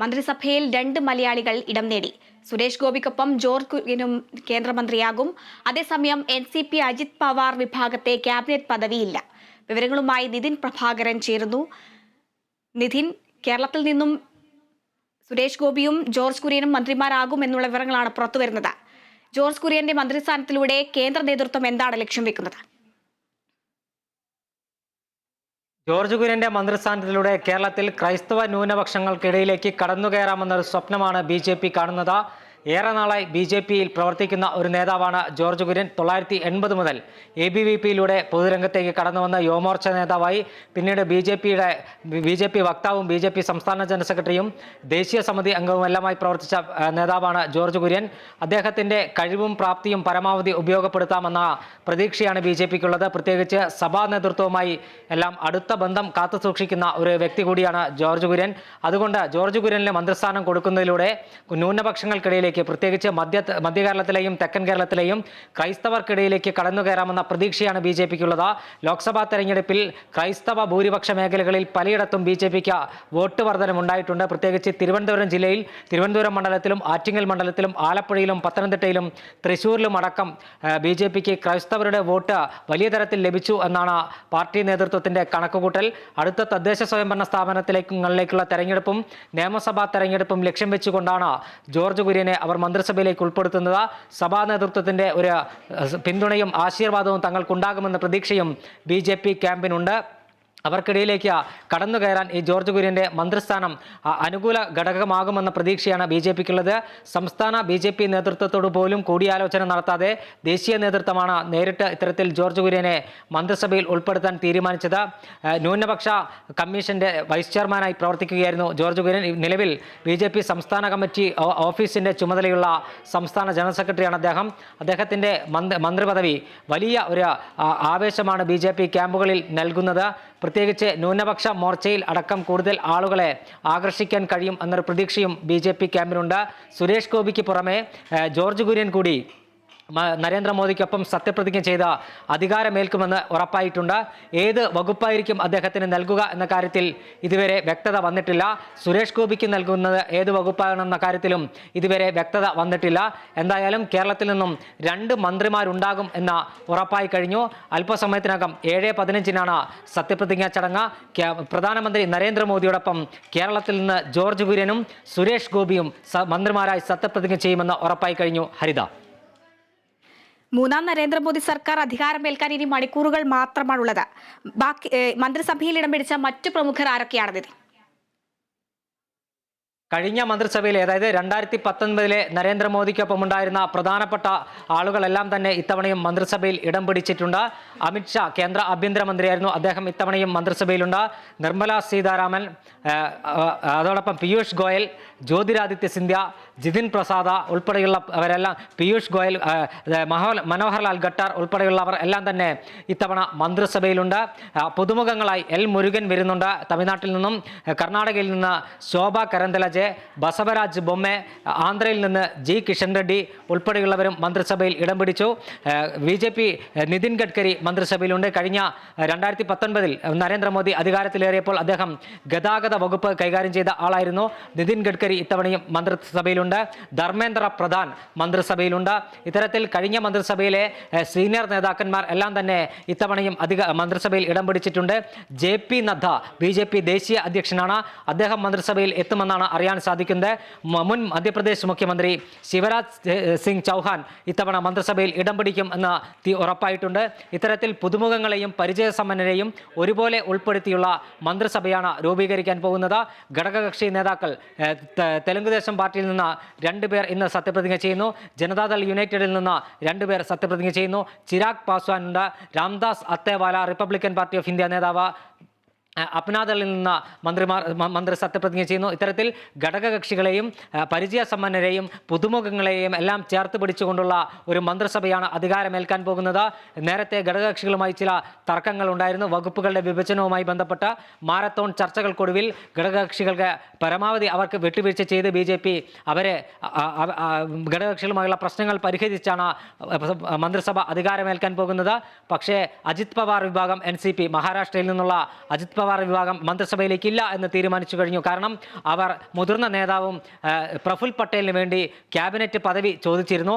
മന്ത്രിസഭയിൽ രണ്ട് മലയാളികൾ ഇടം നേടി. സുരേഷ് ഗോപിക്കൊപ്പം ജോർജ് കുര്യനും കേന്ദ്രമന്ത്രിയാകും. അതേസമയം N C P Ajit Pawar വിഭാഗത്തെ ക്യാബിനറ്റ് പദവിയില്ല. വിവരങ്ങളുമായി നിതിൻ പ്രഭാകരൻ ചേരുന്നു. നിതിൻ കേരളത്തിൽ നിന്നും സുരേഷ് ഗോപിയും ജോർജ് കുര്യനും മന്ത്രിമാരാകും എന്നുള്ള വിവരങ്ങളാണ് പുറത്തുവരുന്നത്. ജോർജ് കുര്യന്റെ മന്ത്രിസ്ഥാനത്തിലൂടെ കേന്ദ്ര നേതൃത്വം എന്താണ് ലക്ഷ്യം വെക്കുന്നത്? ജോർജ് കുര്യന്റെ മന്ത്രിസ്ഥാനത്തിലൂടെ കേരളത്തിൽ ക്രൈസ്തവ ന്യൂനപക്ഷങ്ങൾക്കിടയിലേക്ക് കടന്നുകയറാമെന്നൊരു സ്വപ്നമാണ് ബി കാണുന്നത്. ഏറെ നാളായി ബി ജെ പിയിൽ പ്രവർത്തിക്കുന്ന ഒരു നേതാവാണ് ജോർജ് കുര്യൻ. തൊള്ളായിരത്തി എൺപത് മുതൽ എ ബി വി പിയിലൂടെ പൊതുരംഗത്തേക്ക് കടന്നു വന്ന യുവമോർച്ച നേതാവായി പിന്നീട് ബി ജെ പിയുടെ ബി ജെ പി വക്താവും ബി ജെ പി സംസ്ഥാന ജനറൽ സെക്രട്ടറിയും ദേശീയ സമിതി അംഗവും എല്ലാമായി പ്രവർത്തിച്ച നേതാവാണ് ജോർജ് കുര്യൻ. അദ്ദേഹത്തിന്റെ കഴിവും പ്രാപ്തിയും പരമാവധി ഉപയോഗപ്പെടുത്താമെന്ന പ്രതീക്ഷയാണ് ബി ജെ പിക്കുള്ളത്. പ്രത്യേകിച്ച് സഭാ നേതൃത്വവുമായി എല്ലാം അടുത്ത ബന്ധം കാത്തുസൂക്ഷിക്കുന്ന ഒരു വ്യക്തി കൂടിയാണ് ജോർജ് കുര്യൻ. അതുകൊണ്ട് ജോർജ് കുര്യനിലെ മന്ത്രിസ്ഥാനം കൊടുക്കുന്നതിലൂടെ ന്യൂനപക്ഷങ്ങൾക്കിടയിലേക്ക് പ്രത്യേകിച്ച് മധ്യ മധ്യ കേരളത്തിലെയും തെക്കൻ കേരളത്തിലെയും ക്രൈസ്തവർക്കിടയിലേക്ക് കടന്നു കയറാമെന്ന പ്രതീക്ഷയാണ് ബി ജെ പിക്കുള്ളത്. ലോക്സഭാ തെരഞ്ഞെടുപ്പിൽ ക്രൈസ്തവ ഭൂരിപക്ഷ മേഖലകളിൽ പലയിടത്തും ബി ജെ പിക്ക് വോട്ട് വർധനമുണ്ടായിട്ടുണ്ട് പ്രത്യേകിച്ച് തിരുവനന്തപുരം ജില്ലയിൽ തിരുവനന്തപുരം മണ്ഡലത്തിലും ആറ്റിങ്ങൽ മണ്ഡലത്തിലും ആലപ്പുഴയിലും പത്തനംതിട്ടയിലും തൃശ്ശൂരിലും അടക്കം ബി ജെ പിക്ക് ക്രൈസ്തവരുടെ വോട്ട് വലിയ തരത്തിൽ ലഭിച്ചു എന്നാണ് പാർട്ടി നേതൃത്വത്തിന്റെ കണക്കുകൂട്ടൽ. അടുത്ത തദ്ദേശ സ്വയംഭരണ സ്ഥാപനത്തിലേക്കുള്ള തെരഞ്ഞെടുപ്പും നിയമസഭാ തെരഞ്ഞെടുപ്പും ലക്ഷ്യം വെച്ചുകൊണ്ടാണ് ജോർജ് കുര്യനെ അവർ മന്ത്രിസഭയിലേക്ക് ഉൾപ്പെടുത്തുന്നത്. സഭാ നേതൃത്വത്തിന്റെ ഒരു പിന്തുണയും ആശീർവാദവും തങ്ങൾക്കുണ്ടാകുമെന്ന പ്രതീക്ഷയും ബി ജെ പി ക്യാമ്പിനുണ്ട്. അവർക്കിടയിലേക്ക് കടന്നു കയറാൻ ഈ ജോർജ് കുര്യന്റെ മന്ത്രിസ്ഥാനം അനുകൂല ഘടകമാകുമെന്ന പ്രതീക്ഷയാണ് ബി ജെ പിക്കുള്ളത്. സംസ്ഥാന ബി ജെ പി നേതൃത്വത്തോട് പോലും കൂടിയാലോചന നടത്താതെ ദേശീയ നേതൃത്വമാണ് നേരിട്ട് ഇത്തരത്തിൽ ജോർജ് കുര്യനെ മന്ത്രിസഭയിൽ ഉൾപ്പെടുത്താൻ തീരുമാനിച്ചത്. ന്യൂനപക്ഷ കമ്മീഷന്റെ വൈസ് ചെയർമാനായി പ്രവർത്തിക്കുകയായിരുന്നു ജോർജ് കുര്യൻ. നിലവിൽ ബി ജെ പി സംസ്ഥാന കമ്മിറ്റി ഓഫീസിന്റെ ചുമതലയുള്ള സംസ്ഥാന ജനറൽ സെക്രട്ടറിയാണ് അദ്ദേഹം. അദ്ദേഹത്തിന്റെ മന്ത്രി മന്ത്രിപദവി വലിയ ഒരു ആവേശമാണ് ബി ജെ പി ക്യാമ്പുകളിൽ നൽകുന്നത്. പ്രത്യേകിച്ച് ന്യൂനപക്ഷ മോർച്ചയിൽ അടക്കം കൂടുതൽ ആളുകളെ ആകർഷിക്കാൻ കഴിയും എന്നൊരു പ്രതീക്ഷയും ബി ജെ പി ക്യാമ്പിനുണ്ട് സുരേഷ് ഗോപിക്ക് പുറമെ ജോർജ് കുര്യൻ കൂടി നരേന്ദ്രമോദിക്കൊപ്പം സത്യപ്രതിജ്ഞ ചെയ്ത അധികാരമേൽക്കുമെന്ന് ഉറപ്പായിട്ടുണ്ട്. ഏത് വകുപ്പായിരിക്കും അദ്ദേഹത്തിന് നൽകുക എന്ന കാര്യത്തിൽ ഇതുവരെ വ്യക്തത വന്നിട്ടില്ല. സുരേഷ് ഗോപിക്ക് നൽകുന്നത് ഏത് വകുപ്പാണെന്ന കാര്യത്തിലും ഇതുവരെ വ്യക്തത വന്നിട്ടില്ല. എന്തായാലും കേരളത്തിൽ നിന്നും രണ്ട് മന്ത്രിമാരുണ്ടാകും എന്ന ഉറപ്പായി കഴിഞ്ഞു. അല്പസമയത്തിനകം ഏഴ് പതിനഞ്ചിനാണ് സത്യപ്രതിജ്ഞാ ചടങ്ങ്. പ്രധാനമന്ത്രി നരേന്ദ്രമോദിയോടൊപ്പം കേരളത്തിൽ നിന്ന് ജോർജ് കുര്യനും സുരേഷ് ഗോപിയും മന്ത്രിമാരായി സത്യപ്രതിജ്ഞ ചെയ്യുമെന്ന് ഉറപ്പായി കഴിഞ്ഞു. ഹരിത മൂന്നാം നരേന്ദ്രമോദി സർക്കാർ അധികാരമേൽക്കാൻ ഇനി മണിക്കൂറുകൾ മാത്രമാണുള്ളത്. ബാക്കി മന്ത്രിസഭയിൽ ഇടം പിടിച്ച മറ്റു പ്രമുഖർ ആരൊക്കെയാണ് നിതിൻ കഴിഞ്ഞ മന്ത്രിസഭയിൽ അതായത് രണ്ടായിരത്തി പത്തൊൻപതിലെ നരേന്ദ്രമോദിക്കൊപ്പം ഉണ്ടായിരുന്ന പ്രധാനപ്പെട്ട ആളുകളെല്ലാം തന്നെ ഇത്തവണയും മന്ത്രിസഭയിൽ ഇടം പിടിച്ചിട്ടുണ്ട്. അമിത്ഷാ കേന്ദ്ര ആഭ്യന്തരമന്ത്രിയായിരുന്നു. അദ്ദേഹം ഇത്തവണയും മന്ത്രിസഭയിലുണ്ട്. നിർമ്മല സീതാരാമൻ അതോടൊപ്പം പീയൂഷ് ഗോയൽ ജ്യോതിരാദിത്യ സിന്ധ്യ ജിതിൻ പ്രസാദ ഉൾപ്പെടെയുള്ളവരെല്ലാം പീയൂഷ് ഗോയൽ മനോഹർലാൽ ഖട്ടാർ ഉൾപ്പെടെയുള്ളവർ എല്ലാം തന്നെ ഇത്തവണ മന്ത്രിസഭയിലുണ്ട്. പുതുമുഖങ്ങളായി എൽ മുരുകൻ വരുന്നുണ്ട് തമിഴ്നാട്ടിൽ നിന്നും. കർണാടകയിൽ നിന്ന് ശോഭ കരന്തലജെ ബസവരാജ് ബൊമ്മെ ആന്ധ്രയിൽ നിന്ന് ജി കിഷൻ റെഡ്ഡി ഉൾപ്പെടെയുള്ളവരും മന്ത്രിസഭയിൽ ഇടം പിടിച്ചു. B J P Nitin Gadkari മന്ത്രിസഭയിലുണ്ട്. കഴിഞ്ഞ രണ്ടായിരത്തി പത്തൊൻപതിൽ നരേന്ദ്രമോദി അധികാരത്തിലേറിയപ്പോൾ അദ്ദേഹം ഗതാഗത വകുപ്പ് കൈകാര്യം ചെയ്ത ആളായിരുന്നു. നിതിൻ ഗഡ്കരി ഇത്തവണയും മന്ത്രിസഭയിലുണ്ട്. ധർമ്മേന്ദ്ര പ്രധാൻ മന്ത്രിസഭയിലുണ്ട്. ഇത്തരത്തിൽ കഴിഞ്ഞ മന്ത്രിസഭയിലെ സീനിയർ നേതാക്കന്മാർ എല്ലാം തന്നെ ഇത്തവണയും അധിക മന്ത്രിസഭയിൽ ഇടം പിടിച്ചിട്ടുണ്ട്. ജെ പി നദ്ദ ബി ദേശീയ അധ്യക്ഷനാണ്. അദ്ദേഹം മന്ത്രിസഭയിൽ എത്തുമെന്നാണ് അറിയാൻ സാധിക്കുന്നത്. മുൻ മധ്യപ്രദേശ് മുഖ്യമന്ത്രി ശിവരാജ് സിംഗ് ചൗഹാൻ ഇത്തവണ മന്ത്രിസഭയിൽ ഇടം പിടിക്കും എന്ന് ഉറപ്പായിട്ടുണ്ട്. ഇത്തരത്തിൽ പുതുമുഖങ്ങളെയും പരിചയസമ്പന്നരെയും ഒരുപോലെ ഉൾപ്പെടുത്തിയുള്ള മന്ത്രിസഭയാണ് രൂപീകരിക്കാൻ പോകുന്നത്. ഘടകകക്ഷി നേതാക്കൾ തെലുങ്കുദേശം പാർട്ടിയിൽ നിന്ന് രണ്ടുപേർ ഇന്ന് സത്യപ്രതിജ്ഞ ചെയ്യുന്നു. ജനതാദൾ യുണൈറ്റഡിൽ നിന്ന് രണ്ടുപേർ സത്യപ്രതിജ്ഞ ചെയ്യുന്നു. Chirag പാസ്വാനുണ്ട് Ramdas Athawale Republican Party of India നേതാവ് അപ്നാദളിൽ നിന്ന് മന്ത്രിമാർ മന്ത്രി സത്യപ്രതിജ്ഞ ചെയ്യുന്നു. ഇത്തരത്തിൽ ഘടകകക്ഷികളെയും പരിചയ പരിചയസമ്പന്നരെയും പുതുമുഖങ്ങളെയും എല്ലാം ചേർത്ത് പിടിച്ചുകൊണ്ടുള്ള ഒരു മന്ത്രിസഭയാണ് അധികാരമേൽക്കാൻ പോകുന്നത്. നേരത്തെ ഘടകകക്ഷികളുമായി ചില തർക്കങ്ങൾ ഉണ്ടായിരുന്നു വകുപ്പുകളുടെ വിഭജനവുമായി ബന്ധപ്പെട്ട മാരത്തോൺ ചർച്ചകൾക്കൊടുവിൽ ഘടകകക്ഷികൾക്ക് പരമാവധി അവർക്ക് വിട്ടുവീഴ്ച ചെയ്ത് ബി ജെ പി അവരെ ഘടകകക്ഷികളുമായുള്ള പ്രശ്നങ്ങൾ പരിഹരിച്ചാണ് മന്ത്രിസഭ അധികാരമേൽക്കാൻ പോകുന്നത്. പക്ഷേ അജിത് പവാർ വിഭാഗം എൻ മഹാരാഷ്ട്രയിൽ നിന്നുള്ള അജിത് പവാർ പവാർ വിഭാഗം മന്ത്രിസഭയിലേക്കില്ല എന്ന് തീരുമാനിച്ചു കഴിഞ്ഞു. കാരണം അവർ മുതിർന്ന നേതാവും പ്രഫുൽ പട്ടേലിന് വേണ്ടി ക്യാബിനറ്റ് പദവി ചോദിച്ചിരുന്നു.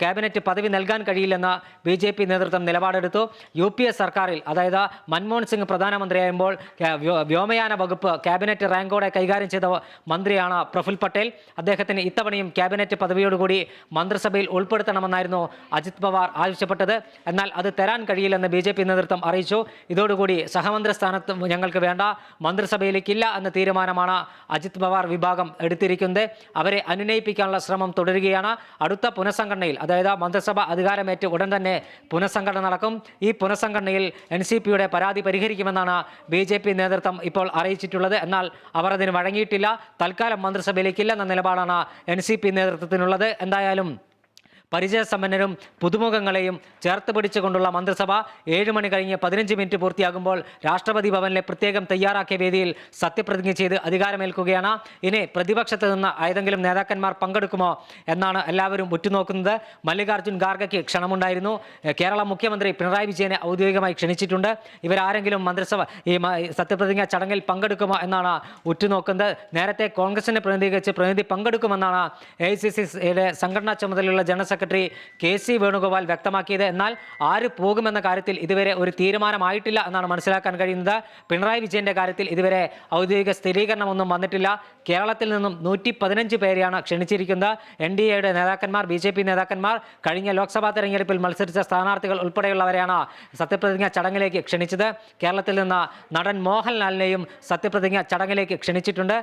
ക്യാബിനറ്റ് പദവി നൽകാൻ കഴിയില്ലെന്ന് ബി ജെ പി നേതൃത്വം നിലപാടെടുത്തു. യു പി എ സർക്കാരിൽ അതായത് മൻമോഹൻ സിംഗ് പ്രധാനമന്ത്രിയാകുമ്പോൾ വ്യോമയാന വകുപ്പ് ക്യാബിനറ്റ് റാങ്കോടെ കൈകാര്യം ചെയ്ത മന്ത്രിയാണ് പ്രഫുൽ പട്ടേൽ. അദ്ദേഹത്തിന് ഇത്തവണയും ക്യാബിനറ്റ് പദവിയോടുകൂടി മന്ത്രിസഭയിൽ ഉൾപ്പെടുത്തണമെന്നായിരുന്നു അജിത് പവാർ ആവശ്യപ്പെട്ടത്. എന്നാൽ അത് തരാൻ കഴിയില്ലെന്ന് ബി നേതൃത്വം അറിയിച്ചു. ഇതോടുകൂടി സഹമന്ത്രി സ്ഥാനത്ത് ഞങ്ങൾക്ക് വേണ്ട. മന്ത്രിസഭയിലേക്കില്ല എന്ന തീരുമാനമാണ് അജിത് പവാർ വിഭാഗം എടുത്തിരിക്കുന്നത്. അവരെ അനുനയിപ്പിക്കാനുള്ള ശ്രമം തുടരുകയാണ്. അടുത്ത പുനഃസംഘടനയിൽ അതായത് മന്ത്രിസഭ അധികാരമേറ്റ് ഉടൻ തന്നെ പുനഃസംഘടന നടക്കും. ഈ പുനഃസംഘടനയിൽ എൻ പരാതി പരിഹരിക്കുമെന്നാണ് ബി നേതൃത്വം ഇപ്പോൾ അറിയിച്ചിട്ടുള്ളത്. എന്നാൽ അവർ അതിന് വഴങ്ങിയിട്ടില്ല. തൽക്കാലം മന്ത്രിസഭയിലേക്കില്ലെന്ന നിലപാടാണ് എൻ സി പി നേതൃത്വത്തിനുള്ളത്. എന്തായാലും പരിചയസമ്പന്നരും പുതുമുഖങ്ങളെയും ചേർത്ത് പിടിച്ചുകൊണ്ടുള്ള മന്ത്രിസഭ ഏഴ് മണി കഴിഞ്ഞ് പതിനഞ്ച് മിനിറ്റ് പൂർത്തിയാകുമ്പോൾ രാഷ്ട്രപതി ഭവനിലെ പ്രത്യേകം തയ്യാറാക്കിയ വേദിയിൽ സത്യപ്രതിജ്ഞ ചെയ്ത് അധികാരമേൽക്കുകയാണ്. ഇനി പ്രതിപക്ഷത്ത് നിന്ന് ഏതെങ്കിലും നേതാക്കന്മാർ പങ്കെടുക്കുമോ എന്നാണ് എല്ലാവരും ഉറ്റുനോക്കുന്നത്. മല്ലികാർജുൻ ഖാർഗയ്ക്ക് ക്ഷണമുണ്ടായിരുന്നു. കേരള മുഖ്യമന്ത്രി പിണറായി വിജയനെ ഔദ്യോഗികമായി ക്ഷണിച്ചിട്ടുണ്ട്. ഇവരാരെങ്കിലും മന്ത്രിസഭ ഈ സത്യപ്രതിജ്ഞ ചടങ്ങിൽ പങ്കെടുക്കുമോ എന്നാണ് ഉറ്റുനോക്കുന്നത്. നേരത്തെ കോൺഗ്രസിനെ പ്രതിനിധീകരിച്ച് പ്രതിനിധി പങ്കെടുക്കുമെന്നാണ് എ ഐ സി സിയുടെ സംഘടനാ ചുമതലയുള്ള general secretary K C Venugopal വ്യക്തമാക്കിയത്. എന്നാൽ ആര് പോകുമെന്ന കാര്യത്തിൽ ഇതുവരെ ഒരു തീരുമാനമായിട്ടില്ല എന്നാണ് മനസ്സിലാക്കാൻ കഴിയുന്നത്. പിണറായി വിജയന്റെ കാര്യത്തിൽ ഇതുവരെ ഔദ്യോഗിക സ്ഥിരീകരണമൊന്നും വന്നിട്ടില്ല. കേരളത്തിൽ നിന്നും നൂറ്റി പതിനഞ്ച് പേരെയാണ് ക്ഷണിച്ചിരിക്കുന്നത്. എൻ ഡി എയുടെ നേതാക്കന്മാർ ബി ജെ പി നേതാക്കന്മാർ കഴിഞ്ഞ ലോക്സഭാ തെരഞ്ഞെടുപ്പിൽ മത്സരിച്ച സ്ഥാനാർത്ഥികൾ ഉൾപ്പെടെയുള്ളവരെയാണ് സത്യപ്രതിജ്ഞ ചടങ്ങിലേക്ക് ക്ഷണിച്ചത്. കേരളത്തിൽ നിന്ന് നടൻ മോഹൻലാലിനെയും സത്യപ്രതിജ്ഞ ചടങ്ങിലേക്ക് ക്ഷണിച്ചിട്ടുണ്ട്.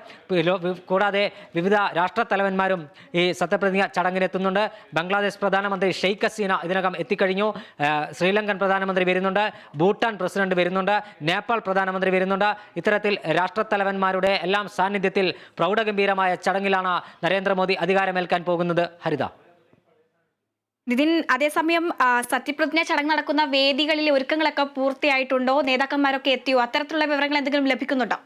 കൂടാതെ വിവിധ രാഷ്ട്രത്തലവന്മാരും ഈ സത്യപ്രതിജ്ഞ ചടങ്ങിനെത്തുന്നുണ്ട്. ബംഗ്ലാദേശ് പ്രധാനമന്ത്രി ഷെയ്ഖ് ഹസീന ഇതിനകം എത്തിക്കഴിഞ്ഞു. ശ്രീലങ്കൻ പ്രധാനമന്ത്രി വരുന്നുണ്ട്. ഭൂട്ടാൻ പ്രസിഡന്റ് വരുന്നുണ്ട്. നേപ്പാൾ പ്രധാനമന്ത്രി വരുന്നുണ്ട്. ഇത്തരത്തിൽ രാഷ്ട്രത്തലവന്മാരുടെ എല്ലാം സാന്നിധ്യത്തിൽ പ്രൗഢഗംഭീരമായ ചടങ്ങിലാണ് നരേന്ദ്രമോദി അധികാരമേൽക്കാൻ പോകുന്നത്. ഹരിത. നിതിൻ അതേസമയം സത്യപ്രതിജ്ഞ ചടങ്ങ് നടക്കുന്ന വേദികളിലെ ഒരുക്കങ്ങളൊക്കെ പൂർത്തിയായിട്ടുണ്ടോ? നേതാക്കന്മാരൊക്കെ എത്തിയോ? അത്തരത്തിലുള്ള വിവരങ്ങൾ എന്തെങ്കിലും ലഭിക്കുന്നുണ്ടോ?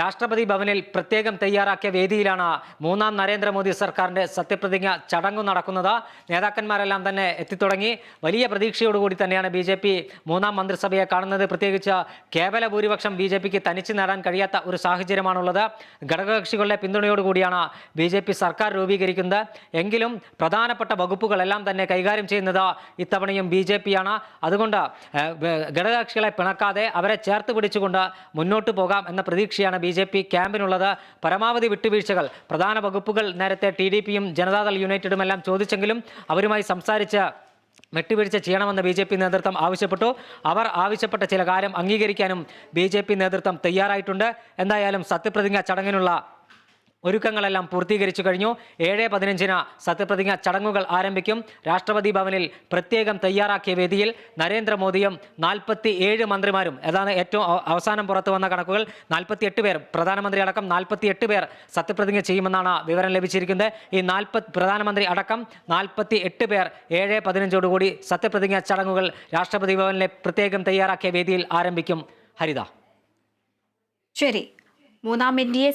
രാഷ്ട്രപതി ഭവനിൽ പ്രത്യേകം തയ്യാറാക്കിയ വേദിയിലാണ് മൂന്നാം നരേന്ദ്രമോദി സർക്കാരിന്റെ സത്യപ്രതിജ്ഞ ചടങ്ങ് നടക്കുന്നത്. നേതാക്കന്മാരെല്ലാം തന്നെ എത്തിത്തുടങ്ങി. വലിയ പ്രതീക്ഷയോടുകൂടി തന്നെയാണ് ബി ജെ പി മൂന്നാം മന്ത്രിസഭയെ കാണുന്നത്. പ്രത്യേകിച്ച് കേവല ഭൂരിപക്ഷം ബി ജെ പിക്ക് തനിച്ച് നേടാൻ കഴിയാത്ത ഒരു സാഹചര്യമാണുള്ളത്. ഘടകകക്ഷികളുടെ പിന്തുണയോടുകൂടിയാണ് ബി ജെ പി സർക്കാർ രൂപീകരിക്കുന്നത്. എങ്കിലും പ്രധാനപ്പെട്ട വകുപ്പുകളെല്ലാം തന്നെ കൈകാര്യം ചെയ്യുന്നത് ഇത്തവണയും ബി ജെ പിയാണ് അതുകൊണ്ട് ഘടകകക്ഷികളെ പിണക്കാതെ അവരെ ചേർത്ത് പിടിച്ചുകൊണ്ട് മുന്നോട്ട് പോകാം എന്ന പ്രതീക്ഷയാണ് ബി ജെ പി ക്യാമ്പിനുള്ളത് പരമാവധി വിട്ടുവീഴ്ചകൾ. പ്രധാന വകുപ്പുകൾ നേരത്തെ ടി ഡി പിയും ജനതാദൾ യുണൈറ്റഡും എല്ലാം ചോദിച്ചെങ്കിലും അവരുമായി സംസാരിച്ച് വിട്ടുവീഴ്ച ചെയ്യണമെന്ന് ബി ജെ പി നേതൃത്വം ആവശ്യപ്പെട്ടു. അവർ ആവശ്യപ്പെട്ട ചില കാര്യം അംഗീകരിക്കാനും ബി ജെ പി നേതൃത്വം തയ്യാറായിട്ടുണ്ട്. എന്തായാലും സത്യപ്രതിജ്ഞ ചടങ്ങിനുള്ള ഒരുക്കങ്ങളെല്ലാം പൂർത്തീകരിച്ചു കഴിഞ്ഞു. ഏഴ് പതിനഞ്ചിന് സത്യപ്രതിജ്ഞ ചടങ്ങുകൾ ആരംഭിക്കും. രാഷ്ട്രപതി ഭവനിൽ പ്രത്യേകം തയ്യാറാക്കിയ വേദിയിൽ നരേന്ദ്രമോദിയും നാൽപ്പത്തി ഏഴ് മന്ത്രിമാരും. ഏതാണ് ഏറ്റവും അവസാനം പുറത്തു വന്ന കണക്കുകൾ. നാൽപ്പത്തി എട്ട് പേർ പ്രധാനമന്ത്രി അടക്കം നാൽപ്പത്തി എട്ട് പേർ സത്യപ്രതിജ്ഞ ചെയ്യുമെന്നാണ് വിവരം ലഭിച്ചിരിക്കുന്നത്. ഈ നാൽപ്പത് പ്രധാനമന്ത്രി അടക്കം നാൽപ്പത്തി എട്ട് പേർ ഏഴ് പതിനഞ്ചോടുകൂടി സത്യപ്രതിജ്ഞ ചടങ്ങുകൾ രാഷ്ട്രപതി ഭവനിലെ പ്രത്യേകം തയ്യാറാക്കിയ വേദിയിൽ ആരംഭിക്കും. ഹരിത. ശരി. മൂന്നാം എൻ ഡി എ